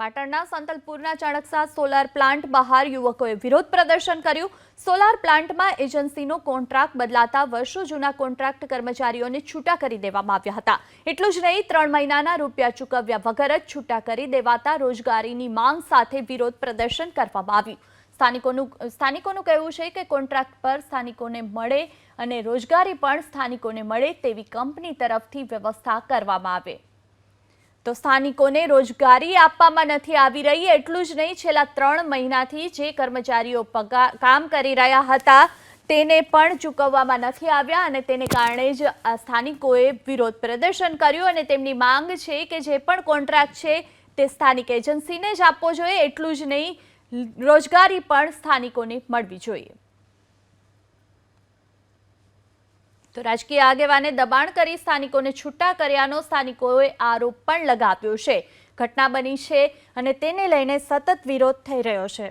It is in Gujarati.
પાટણના સંતલપુરના ચાણકસા સોલાર પ્લાન્ટ બહાર યુવકોએ વિરોધ પ્રદર્શન કર્યું. સોલાર પ્લાન્ટમાં એજન્સીનો કોન્ટ્રાક્ટ બદલાતા વર્ષો જૂના કોન્ટ્રાક્ટ કર્મચારીઓને છૂટા કરી દેવામાં આવ્યા હતા. એટલું જ નહીં, ત્રણ મહિનાના રૂપિયા ચૂકવ્યા વગર જ છૂટા કરી દેવાતા રોજગારીની માંગ સાથે વિરોધ પ્રદર્શન કરવામાં આવ્યું. સ્થાનિકોનું સ્થાનિકોનું કહેવું છે કે કોન્ટ્રાક્ટ પર સ્થાનિકોને મળે અને રોજગારી પણ સ્થાનિકોને મળે તેવી કંપની તરફથી વ્યવસ્થા કરવામાં આવે. તો સ્થાનિકોને રોજગારી આપવામાં નથી આવી રહી, એટલું જ નહીં, છેલ્લા ત્રણ મહિનાથી જે કર્મચારીઓ કામ કરી રહ્યા હતા, તેને પણ ચૂકવવામાં નથી આવ્યા અને તેને કારણે જ સ્થાનિકોએ વિરોધ પ્રદર્શન કર્યું અને તેમની માંગ છે કે જે પણ કોન્ટ્રાક્ટ છે તે સ્થાનિક એજન્સીને જ આપવો જોઈએ, એટલું જ નહીં, રોજગારી પણ સ્થાનિકોને મળવી જોઈએ. તો રાજકીય આગેવાને દબાણ કરી સ્થાનિકોને છૂટા કર્યાનો સ્થાનિકોએ આરોપ પણ લગાવ્યો છે. ઘટના બની છે અને તેને લઈને સતત વિરોધ થઈ રહ્યો છે.